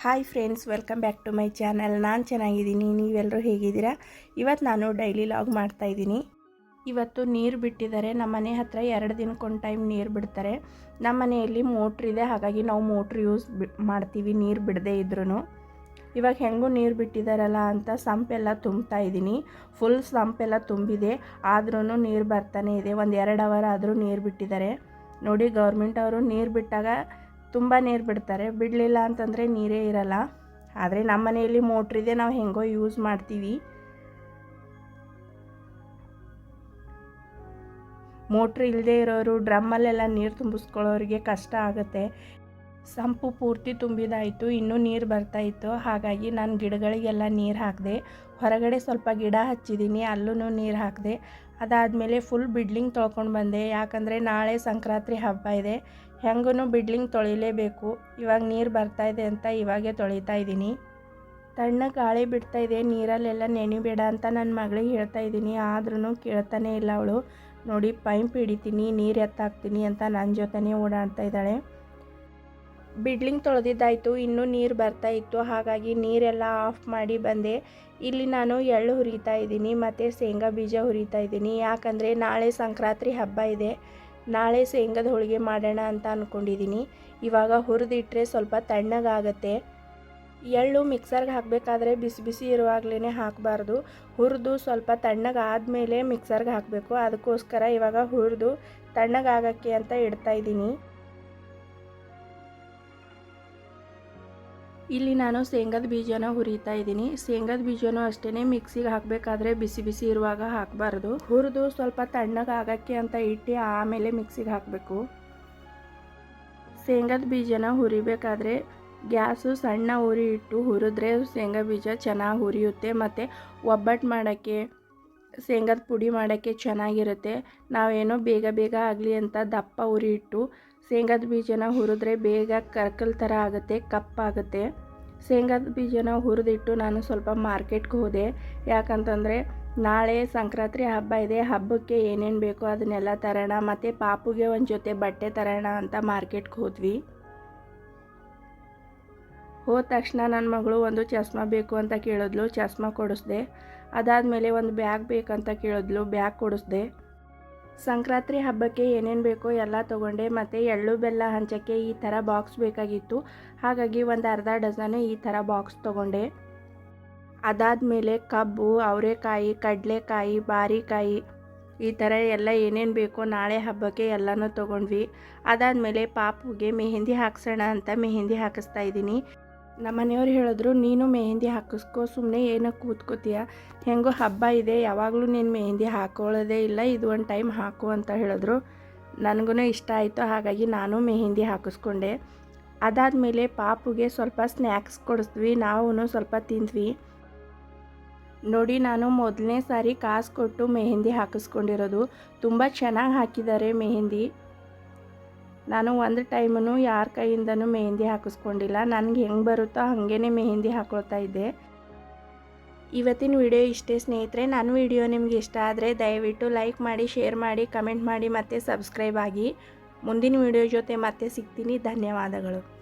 Hi friends welcome back to my channel ನಾನು ಚೆನ್ನಾಗಿದ್ದೀನಿ ನೀವೆಲ್ಲರೂ ಹೇಗಿದ್ದೀರಾ? ಇವತ್ತು ನಾನು ಡೈಲಿ ಲಾಗ್ ಮಾಡ್ತಾಯಿದ್ದೀನಿ ಇವತ್ತು ನೀರು ಬಿಟ್ಟಿದ್ದಾರೆ. ನಮ್ಮ ಮನೆ ಹತ್ರ ಎರಡು ದಿನಕ್ಕೊಂದು ಟೈಮ್ ನೀರು ಬಿಡ್ತಾರೆ. ನಮ್ಮ ಮನೆಯಲ್ಲಿ ಮೋಟ್ರ್ ಇದೆ, ಹಾಗಾಗಿ ನಾವು ಮೋಟ್ರ್ ಯೂಸ್ ಮಾಡ್ತೀವಿ, ನೀರು ಬಿಡದೇ ಇದ್ರೂ ಇವಾಗ ಹೆಂಗೂ ನೀರು ಬಿಟ್ಟಿದ್ದಾರಲ್ಲ ಅಂತ ಸಂಪೆಲ್ಲ ತುಂಬ್ತಾ ಇದ್ದೀನಿ. ಫುಲ್ ಸಂಪೆಲ್ಲ ತುಂಬಿದೆ. ಆದ್ರೂ ನೀರು ಬರ್ತಾನೆ ಇದೆ. ಒಂದು ಎರಡು ಅವರ್ ಆದರೂ ನೀರು ಬಿಟ್ಟಿದ್ದಾರೆ. ನೋಡಿ ಗೌರ್ಮೆಂಟ್ ಅವರು ನೀರು ಬಿಟ್ಟಾಗ ತುಂಬ ನೀರು ಬಿಡ್ತಾರೆ. ಬಿಡಲಿಲ್ಲ ಅಂತಂದರೆ ನೀರೇ ಇರಲ್ಲ. ಆದರೆ ನಮ್ಮ ಮನೆಯಲ್ಲಿ ಮೋಟ್ರಿದೆ ನಾವು ಹೆಂಗೋ ಯೂಸ್ ಮಾಡ್ತೀವಿ. ಮೋಟ್ರ್ ಇಲ್ಲದೆ ಇರೋರು ಡ್ರಮ್ಮಲ್ಲೆಲ್ಲ ನೀರು ತುಂಬಿಸ್ಕೊಳ್ಳೋರಿಗೆ ಕಷ್ಟ ಆಗುತ್ತೆ. ಸಂಪು ಪೂರ್ತಿ ತುಂಬಿದಾಯಿತು, ಇನ್ನೂ ನೀರು ಬರ್ತಾಯಿತ್ತು ಹಾಗಾಗಿ ನಾನು ಗಿಡಗಳಿಗೆಲ್ಲ ನೀರು ಹಾಕಿದೆ. ಹೊರಗಡೆ ಸ್ವಲ್ಪ ಗಿಡ ಹಚ್ಚಿದ್ದೀನಿ ಅಲ್ಲೂ ನೀರು ಹಾಕಿದೆ. ಅದಾದಮೇಲೆ ಫುಲ್ ಬಿಡ್ಲಿಂಗ್ ತೊಳ್ಕೊಂಡು ಬಂದೆ. ಯಾಕಂದರೆ ನಾಳೆ ಸಂಕ್ರಾಂತಿ ಹಬ್ಬ ಇದೆ. ಹೆಂಗೂ ಬಿಡ್ಲಿಂಗ್ ತೊಳಿಲೇಬೇಕು. ಇವಾಗ ನೀರು ಬರ್ತಾ ಇದೆ ಅಂತ ಇವಾಗೇ ತೊಳಿತಾ ಇದ್ದೀನಿ. ತಣ್ಣ ಗಾಳಿ ಬಿಡ್ತಾ ಇದೆ. ನೀರಲ್ಲೆಲ್ಲ ನೆನಿಬೇಡ ಅಂತ ನನ್ನ ಮಗಳಿಗೆ ಹೇಳ್ತಾ ಇದ್ದೀನಿ. ಆದ್ರೂ ಕೇಳ್ತಾನೆ ಇಲ್ಲ ಅವಳು. ನೋಡಿ, ಪೈಂಪ್ ಹಿಡಿತೀನಿ, ನೀರು ಎತ್ತಾಕ್ತೀನಿ ಅಂತ ನನ್ನ ಜೊತೆನೇ ಓಡಾಡ್ತಾ ಇದ್ದಾಳೆ. ಬಿಡ್ಲಿಂಗ್ ತೊಳೆದಿದ್ದಾಯಿತು, ಇನ್ನೂ ನೀರು ಬರ್ತಾ ಇತ್ತು. ಹಾಗಾಗಿ ನೀರೆಲ್ಲ ಆಫ್ ಮಾಡಿ ಬಂದೆ. ಇಲ್ಲಿ ನಾನು ಎಳ್ಳು ಹುರಿತಾ ಇದ್ದೀನಿ, ಮತ್ತು ಶೇಂಗಾ ಬೀಜ ಹುರಿತಾ ಇದ್ದೀನಿ. ಯಾಕಂದರೆ ನಾಳೆ ಸಂಕ್ರಾಂತಿ ಹಬ್ಬ ಇದೆ. ನಾಳೆ ಶೇಂಗದ ಹೋಳಿಗೆ ಮಾಡೋಣ ಅಂತ ಅಂದ್ಕೊಂಡಿದ್ದೀನಿ ಇವಾಗ ಹುರಿದಿಟ್ಟರೆ ಸ್ವಲ್ಪ ತಣ್ಣಗಾಗತ್ತೆ. ಎಳ್ಳು ಮಿಕ್ಸರ್ಗೆ ಹಾಕಬೇಕಾದ್ರೆ ಬಿಸಿ ಬಿಸಿ ಇರುವಾಗಲೇ ಹಾಕಬಾರ್ದು. ಹುರಿದು ಸ್ವಲ್ಪ ತಣ್ಣಗಾದಮೇಲೆ ಮಿಕ್ಸರ್ಗೆ ಹಾಕಬೇಕು. ಅದಕ್ಕೋಸ್ಕರ ಇವಾಗ ಹುರಿದು ತಣ್ಣಗಾಗಕ್ಕೆ ಅಂತ ಇಡ್ತಾ ಇಲ್ಲಿ ನಾನು ಶೇಂಗದ ಬೀಜನ ಹುರಿತಾ ಇದ್ದೀನಿ. ಶೇಂಗದ ಬೀಜನೂ ಅಷ್ಟೇ ಮಿಕ್ಸಿಗೆ ಹಾಕಬೇಕಾದ್ರೆ ಬಿಸಿ ಬಿಸಿ ಇರುವಾಗ ಹಾಕಬಾರ್ದು. ಹುರಿದು ಸ್ವಲ್ಪ ತಣ್ಣಗೆ ಅಂತ ಇಟ್ಟು ಆಮೇಲೆ ಮಿಕ್ಸಿಗೆ ಹಾಕಬೇಕು. ಶೇಂಗದ ಬೀಜನ ಹುರಿಬೇಕಾದ್ರೆ ಗ್ಯಾಸು ಸಣ್ಣ ಉರಿ ಇಟ್ಟು ಹುರಿದ್ರೆ ಶೇಂಗಾ ಬೀಜ ಚೆನ್ನಾಗಿ ಹುರಿಯುತ್ತೆ ಮತ್ತು ಒಬ್ಬಟ್ಟು ಮಾಡೋಕ್ಕೆ, ಶೇಂಗದ ಪುಡಿ ಮಾಡೋಕ್ಕೆ ಚೆನ್ನಾಗಿರುತ್ತೆ. ನಾವೇನೋ ಬೇಗ ಬೇಗ ಆಗಲಿ ಅಂತ ದಪ್ಪ ಉರಿ ಇಟ್ಟು ಶೇಂಗದ ಬೀಜನ ಹುರಿದ್ರೆ ಬೇಗ ಕರ್ಕಲ್ ಥರ ಆಗುತ್ತೆ ಕಪ್ಪಾಗುತ್ತೆ ಶೇಂಗಾದ ಬೀಜನ ಹುರಿದಿಟ್ಟು ನಾನು ಸ್ವಲ್ಪ ಮಾರ್ಕೆಟ್ಗೆ ಹೋದೆ. ಯಾಕಂತಂದರೆ ನಾಳೆ ಸಂಕ್ರಾಂತಿ ಹಬ್ಬ ಇದೆ, ಹಬ್ಬಕ್ಕೆ ಏನೇನು ಬೇಕೋ ಅದನ್ನೆಲ್ಲ ತರೋಣ, ಮತ್ತು ಪಾಪುಗೆ ಒಂದು ಜೊತೆ ಬಟ್ಟೆ ತರೋಣ ಅಂತ ಮಾರ್ಕೆಟ್ಗೆ ಹೋದ್ವಿ. ಹೋದ ತಕ್ಷಣ ನನ್ನ ಮಗಳು ಒಂದು ಚಸ್ಮಾ ಬೇಕು ಅಂತ ಕೇಳಿದ್ಲು, ಚಸ್ಮಾ ಕೊಡಿಸ್ದೆ. ಅದಾದಮೇಲೆ ಒಂದು ಬ್ಯಾಗ್ ಬೇಕಂತ ಕೇಳಿದ್ಲು, ಬ್ಯಾಗ್ ಕೊಡಿಸ್ದೆ. ಸಂಕ್ರಾಂತಿ ಹಬ್ಬಕ್ಕೆ ಏನೇನು ಬೇಕೋ ಎಲ್ಲ ತೊಗೊಂಡೆ, ಮತ್ತು ಎಳ್ಳು ಬೆಲ್ಲ ಹಂಚಕ್ಕೆ ಈ ಥರ ಬಾಕ್ಸ್ ಬೇಕಾಗಿತ್ತು. ಹಾಗಾಗಿ ಒಂದು ಅರ್ಧ ಡಜನ್ ಈ ಥರ ಬಾಕ್ಸ್ ತೊಗೊಂಡೆ. ಅದಾದಮೇಲೆ ಕಬ್ಬು, ಅವರೆಕಾಯಿ, ಕಡಲೆಕಾಯಿ, ಬಾರಿಕಾಯಿ ಈ ಥರ ಎಲ್ಲ ಏನೇನು ಬೇಕೋ ನಾಳೆ ಹಬ್ಬಕ್ಕೆ ಎಲ್ಲನೂ ತೊಗೊಂಡ್ವಿ. ಅದಾದಮೇಲೆ ಪಾಪುಗೆ ಮೆಹೆಂದಿ ಹಾಕ್ಸೋಣ ಅಂತ ಮೆಹೆಂದಿ ಹಾಕಿಸ್ತಾ ಇದ್ದೀನಿ. ನಮ್ಮ ಮನೆಯವ್ರು ಹೇಳಿದ್ರು, ನೀನು ಮೆಹಂದಿ ಹಾಕಿಸ್ಕೊ ಸುಮ್ಮನೆ ಏನೋ ಕೂತ್ಕೋತೀಯ. ಹೆಂಗೋ ಹಬ್ಬ ಇದೆ, ಯಾವಾಗಲೂ ನೀನು ಮೆಹಂದಿ ಹಾಕೊಳ್ಳೋದೇ ಇಲ್ಲ, ಇದು ಒಂದು ಟೈಮ್ ಹಾಕು ಅಂತ ಹೇಳಿದ್ರು. ನನಗೂ ಇಷ್ಟ ಆಯಿತು, ಹಾಗಾಗಿ ನಾನು ಮೆಹಂದಿ ಹಾಕಿಸ್ಕೊಂಡೆ. ಅದಾದಮೇಲೆ ಪಾಪುಗೆ ಸ್ವಲ್ಪ ಸ್ನ್ಯಾಕ್ಸ್ ಕೊಡಿಸ್ದ್ವಿ ನಾವು ಸ್ವಲ್ಪ ತಿಂದ್ವಿ. ನೋಡಿ, ನಾನು ಮೊದಲನೇ ಸಾರಿ ಕಾಸು ಕೊಟ್ಟು ಮೆಹಂದಿ ಹಾಕಿಸ್ಕೊಂಡಿರೋದು. ತುಂಬ ಚೆನ್ನಾಗಿ ಹಾಕಿದ್ದಾರೆ ಮೆಹಂದಿ. ನಾನು ಒಂದು ಟೈಮೂ ಯಾರ ಕೈಯಿಂದನೂ ಮೆಹಂದಿ ಹಾಕಿಸ್ಕೊಂಡಿಲ್ಲ. ನನಗೆ ಹೆಂಗೆ ಬರುತ್ತೋ ಹಾಗೇ ಮೆಹಂದಿ ಹಾಕೊಳ್ತಾ ಇದ್ದೆ. ಇವತ್ತಿನ ವಿಡಿಯೋ ಇಷ್ಟೇ ಸ್ನೇಹಿತರೆ. ನನ್ನ ವಿಡಿಯೋ ನಿಮಗೆ ಇಷ್ಟ ಆದರೆ ದಯವಿಟ್ಟು ಲೈಕ್ ಮಾಡಿ, ಶೇರ್ ಮಾಡಿ, ಕಮೆಂಟ್ ಮಾಡಿ ಮತ್ತು ಸಬ್ಸ್ಕ್ರೈಬ್ ಆಗಿ. ಮುಂದಿನ ವಿಡಿಯೋ ಜೊತೆ ಮತ್ತೆ ಸಿಗ್ತೀನಿ. ಧನ್ಯವಾದಗಳು.